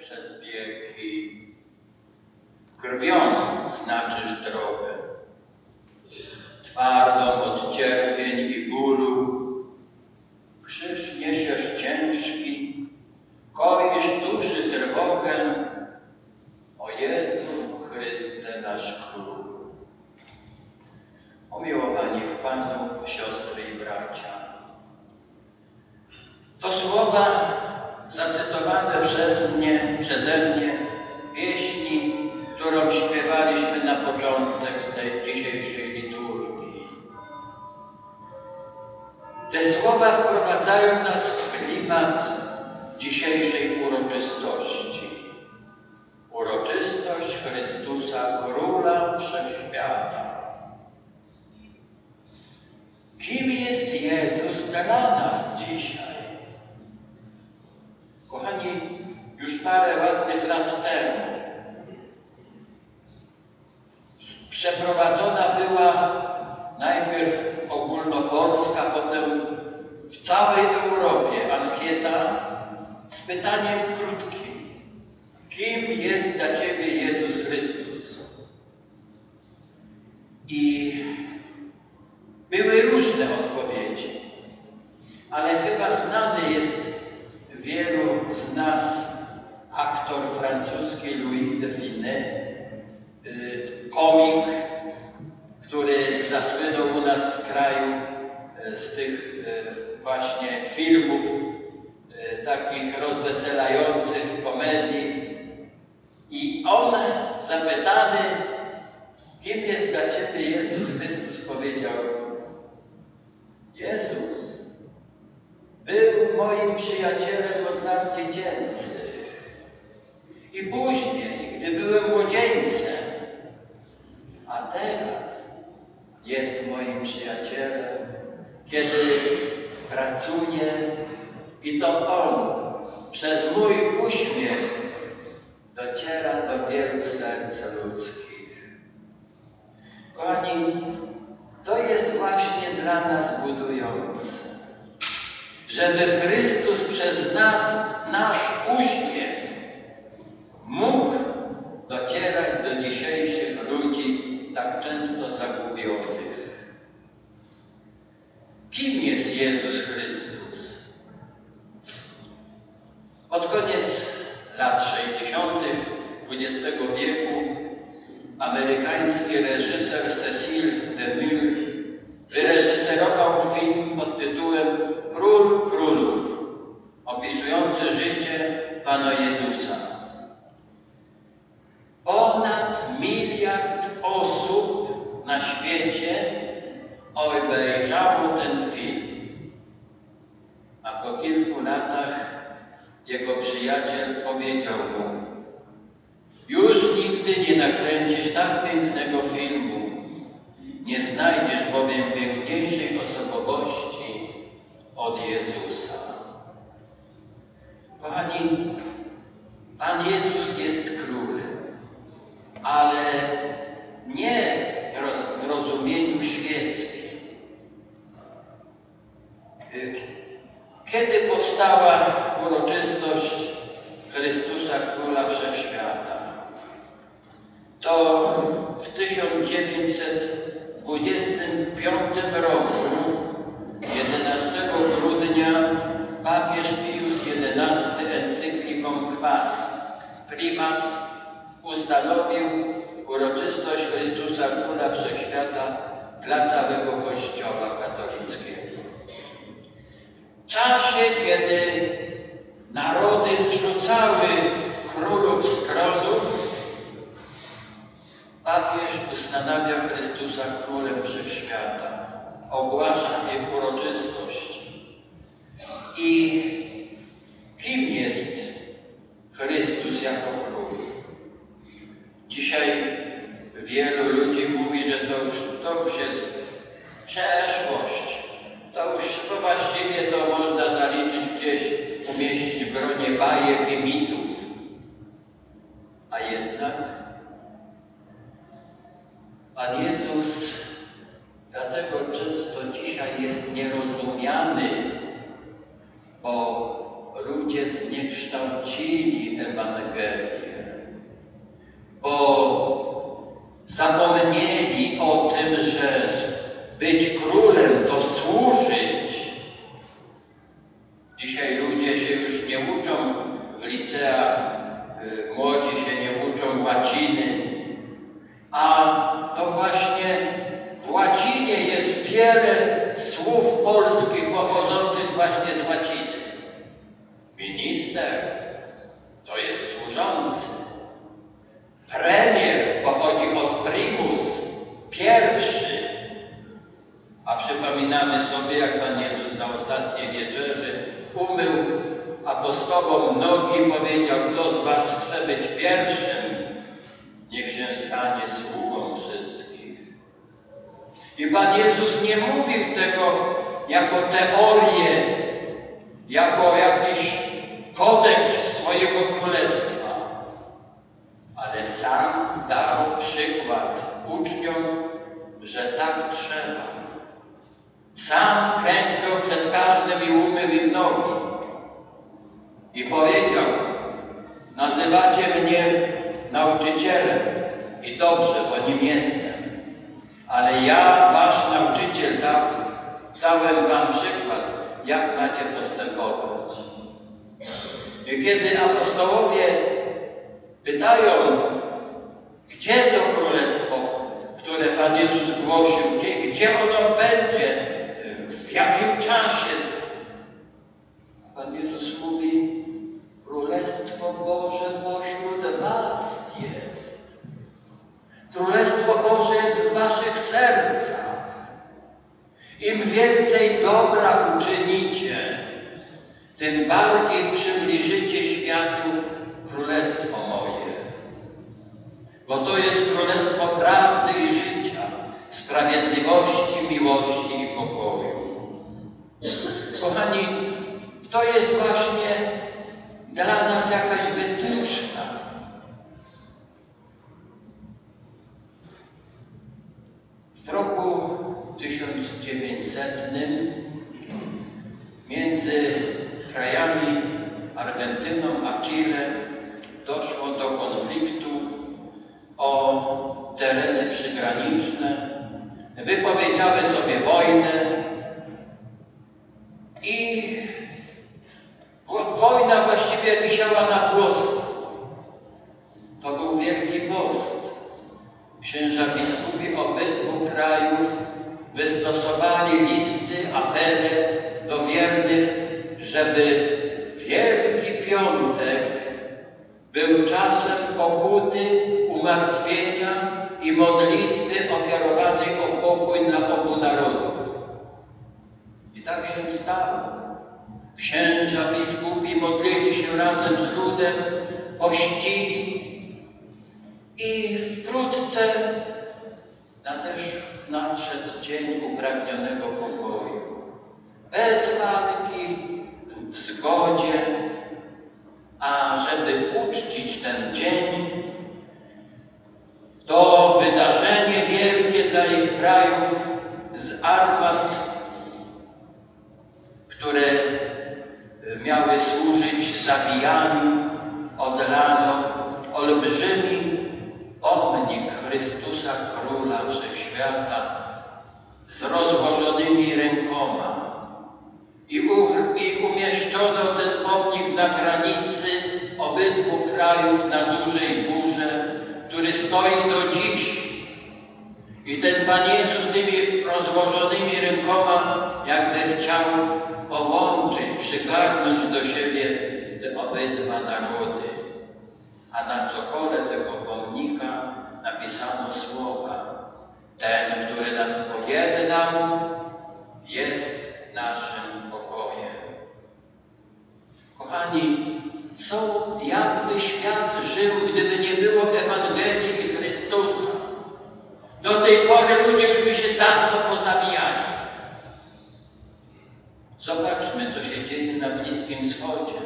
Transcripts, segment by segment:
przez wieki. Krwią znaczysz drogę, twardą od cierpień i bólu. Krzyż niesiesz ciężki, koisz duszy trwogę. O Jezu Chryste nasz Król. Umiłowani w Panu, siostry i bracia. To słowa zacytowane przez mnie, przeze mnie, pieśni, którą śpiewaliśmy na początek tej dzisiejszej liturgii. Te słowa wprowadzają nas w klimat dzisiejszej uroczystości. Uroczystość Chrystusa, Króla Wszechświata. Kim jest Jezus dla nas? Kochani, już parę ładnych lat temu przeprowadzona była najpierw ogólnopolska, potem w całej Europie ankieta z pytaniem krótkim. Kim jest dla Ciebie Jezus Chrystus? I były różne odpowiedzi, ale chyba znany jest wielu z nas aktor francuski Louis de Funès, y, komik, który zasłynął u nas w kraju y, z tych y, właśnie filmów takich rozweselających, komedii. I on zapytany, kim jest dla Ciebie Jezus Chrystus, powiedział, Jezus był moim przyjacielem od lat dziecięcych. I później, gdy byłem młodzieńcem, a teraz jest moim przyjacielem, kiedy pracuje i to On przez mój uśmiech dociera do wielu serc ludzkich. Kochani, to jest właśnie dla nas budujące, żeby Chrystus przez nas, nasz uśmiech, mógł docierać do dzisiejszych ludzi tak często zagubionych. Kim jest Jezus Chrystus? Miliard osób na świecie obejrzało ten film, a po kilku latach jego przyjaciel powiedział mu, już nigdy nie nakręcisz tak pięknego filmu, nie znajdziesz bowiem piękniejszej osobowości od Jezusa. Kochani, Pan Jezus jest królem, ale nie w, roz, w rozumieniu świeckim. Kiedy powstała uroczystość Chrystusa Króla Wszechświata? To w 1925 roku, 11 grudnia, papież Pius XI encykliką Quas Primas ustanowił uroczystość Chrystusa Króla Wszechświata dla całego Kościoła katolickiego. W czasie, kiedy narody zrzucały królów z tronów, papież ustanawia Chrystusa Królem Wszechświata, ogłasza jej uroczystość. I kim jest Chrystus jako Król? Dzisiaj wielu ludzi mówi, że to już, to już jest przeszłość. To już to właściwie to można zaliczyć gdzieś, umieścić w gronie bajek i mitów. A jednak Pan Jezus dlatego często dzisiaj jest nierozumiany, bo ludzie zniekształcili Ewangelię, bo zapomnieli o tym, że być królem to służyć. Dzisiaj ludzie się już nie uczą w liceach, y, młodzi się nie uczą łaciny, a to właśnie w łacinie jest wiele słów polskich pochodzących właśnie z łaciny. Minister to jest służący. Premier pochodzi od primus, pierwszy. A przypominamy sobie, jak Pan Jezus na ostatniej wieczerzy umył apostołom nogi i powiedział, kto z Was chce być pierwszym, niech się stanie sługą wszystkich. I Pan Jezus nie mówił tego jako teorię, jako jakiś kodeks swojego królestwa, ale sam dał przykład uczniom, że tak. Sam klęknął przed każdym i umył im nogi. I powiedział, nazywacie mnie nauczycielem i dobrze, bo nim jestem. Ale ja, wasz nauczyciel, dał, dałem wam przykład, jak macie postępować. I kiedy apostołowie pytają, gdzie to królestwo, które Pan Jezus głosił, gdzie, gdzie ono będzie, jakim czasie, Pan Jezus mówi, Królestwo Boże pośród was jest. Królestwo Boże jest w waszych sercach. Im więcej dobra uczynicie, tym bardziej przybliżycie światu Królestwo moje. Bo to jest Królestwo prawdy i życia, sprawiedliwości, miłości i pokoju. Kochani, to jest właśnie dla nas jakaś wytyczna. W roku 1900 między krajami Argentyną a Chile doszło do konfliktu o tereny przygraniczne. Wypowiedziały sobie wojnę i wo- wojna właściwie wisiała na włosach. To był Wielki Post. Księża biskupi obydwu krajów wystosowali listy, apele do wiernych, żeby Wielki Piątek był czasem pokuty, umartwienia i modlitwy ofiarowanej o pokój dla obu narodów. I tak się stało. Księża, biskupi modlili się razem z ludem, pościli i wkrótce nadeszł, nadszedł dzień upragnionego pokoju. Bez walki, w zgodzie, a żeby uczcić ten dzień, to wydarzenie wielkie dla ich krajów z armat, które miały służyć zabijaniu, odlano olbrzymi pomnik Chrystusa Króla Wszechświata z rozłożonymi rękoma. I, u, I umieszczono ten pomnik na granicy obydwu krajów na dużej górze, który stoi do dziś. I ten Pan Jezus tymi rozłożonymi rękoma jakby chciał przygarnąć do siebie te obydwa narody. A na cokole tego pomnika napisano słowa Ten, który nas pojednał, jest naszym pokojem. Kochani, co jakby świat żył, gdyby nie było Ewangelii Chrystusa? Do tej pory ludzie by się dawno pozabijali. Zobaczmy, co się dzieje na Bliskim Wschodzie.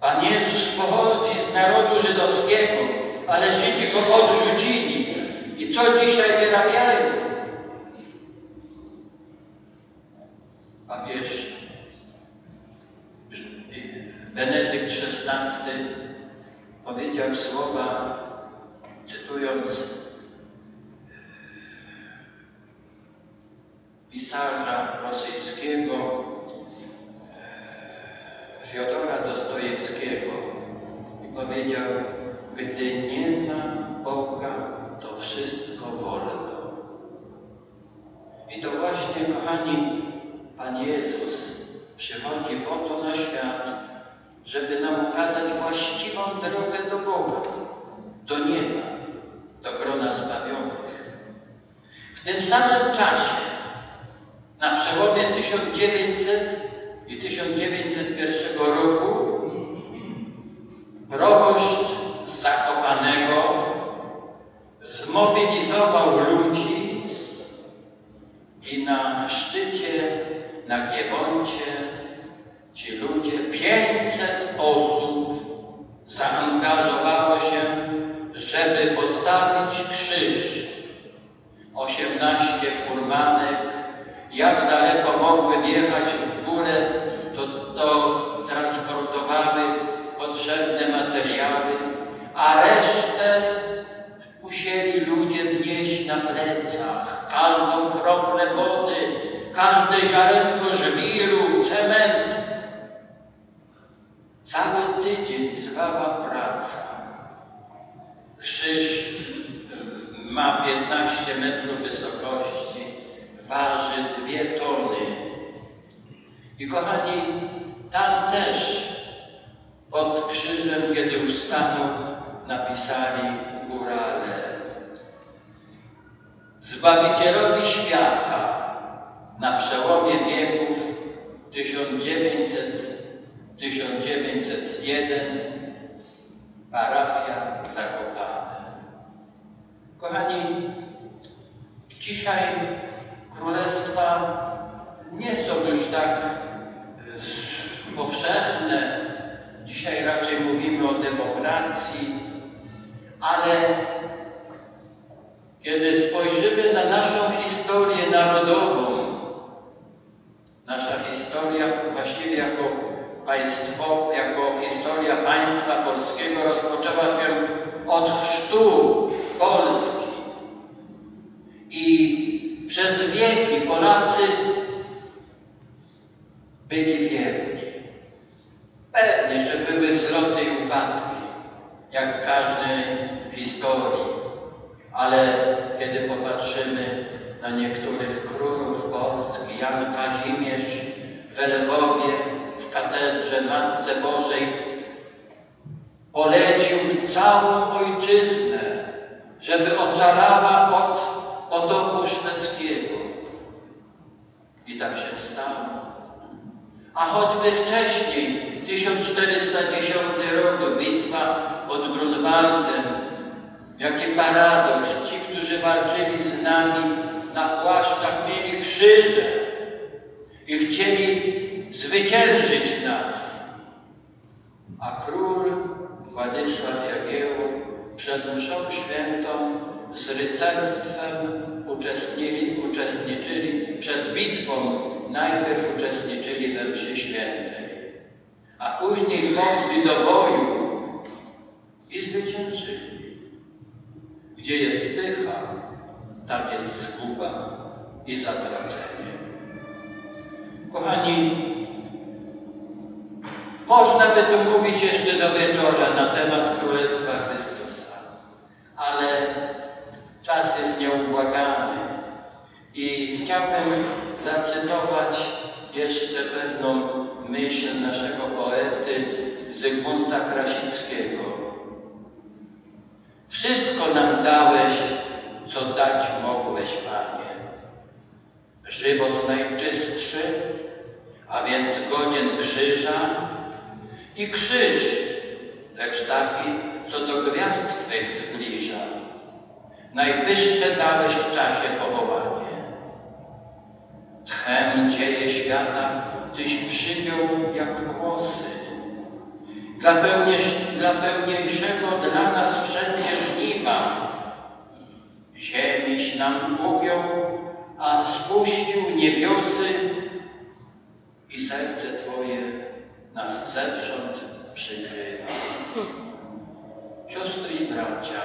Pan Jezus pochodzi z narodu żydowskiego, ale Żydzi go odrzucili. I co dzisiaj wyrabiają? Papież Benedykt XVI powiedział słowa, cytując pisarza rosyjskiego e, Fiodora Dostojewskiego i powiedział, gdy nie ma Boga, to wszystko wolno. I to właśnie, kochani, Pan Jezus przychodzi po to na świat, żeby nam ukazać właściwą drogę do Boga, do nieba, do grona zbawionych. W tym samym czasie, na przełomie 1900 i 1901 roku, proboszcz Zakopanego zmobilizował ludzi i na szczycie, na Giewoncie ci ludzie, 500 osób zaangażowało się, żeby postawić krzyż. 18 furmanek, jak daleko mogły wjechać I kochani, tam też pod krzyżem, kiedy już stanął, napisali górale. Zbawicielowi świata na przełomie wieków 1900-1901 parafia Zakopane. Kochani, dzisiaj królestwa nie są już tak ale kiedy spojrzymy na naszą historię narodową, nasza historia właściwie jako państwo, jako historia państwa polskiego rozpoczęła się od chrztu Polski. I przez wieki Polacy byli wierni. Pewnie, że były wzloty i upadki, jak w każdej historii. Ale kiedy popatrzymy na niektórych królów Polski, Jan Kazimierz w Lwowie, w katedrze Matce Bożej, polecił całą ojczyznę, żeby ocalała od potopu szwedzkiego. I tak się stało. A choćby wcześniej, 1410 rok, bitwa pod Grunwaldem, jaki paradoks. Ci, którzy walczyli z nami na płaszczach, mieli krzyże i chcieli zwyciężyć nas. A król Władysław Jagiełło przed mszą świętą z rycerstwem uczestnili, uczestniczyli przed bitwą, najpierw uczestniczyli we mszy świętej, a później poszli do boju i zwyciężyli. Gdzie jest pycha, tam jest zguba i zatracenie. Kochani, można by tu mówić jeszcze do wieczora na temat Królestwa Chrystusa, ale czas jest nieubłagany i chciałbym zacytować jeszcze pewną myśl naszego poety Zygmunta Krasickiego. Wszystko nam dałeś, co dać mogłeś, Panie. Żywot najczystszy, a więc godzien krzyża i krzyż, lecz taki, co do gwiazd Twych zbliża. Najwyższe dałeś w czasie powołanie. Tchem dzieje świata Tyś przyjął jak głosy. Dla, dla pełniejszego dla nas wszędzie żniwa. Ziemiś nam ugiął, a spuścił niebiosy i serce Twoje nas zewsząd przykrywa. Siostry i bracia,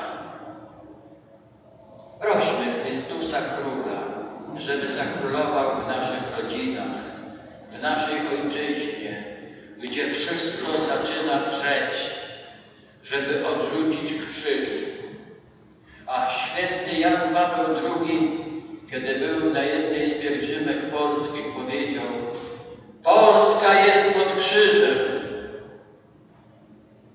prośmy Chrystusa Króla, żeby zakrólował w naszych rodzinach, w naszej ojczyźnie, gdzie wszystko zaczyna wrzeć, żeby odrzucić krzyż. A święty Jan Paweł II, kiedy był na jednej z pielgrzymek polskich, powiedział Polska jest pod krzyżem.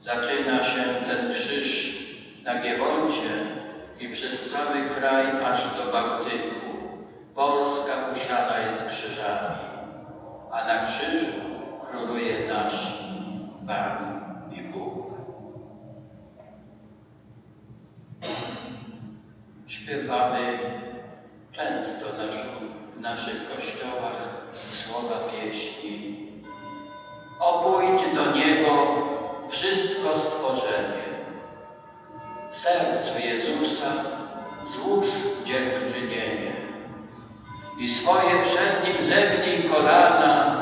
Zaczyna się ten krzyż na Giewoncie i przez cały kraj aż do Bałtyku. Polska usiana jest krzyżami, a na krzyżu króluje nasz Pan i Bóg. Śpiewamy często w naszych kościołach słowa pieśni. Opójdź do Niego wszystko stworzenie. Sercu Jezusa złóż dziękczynienie i swoje przed Nim zegnij kolana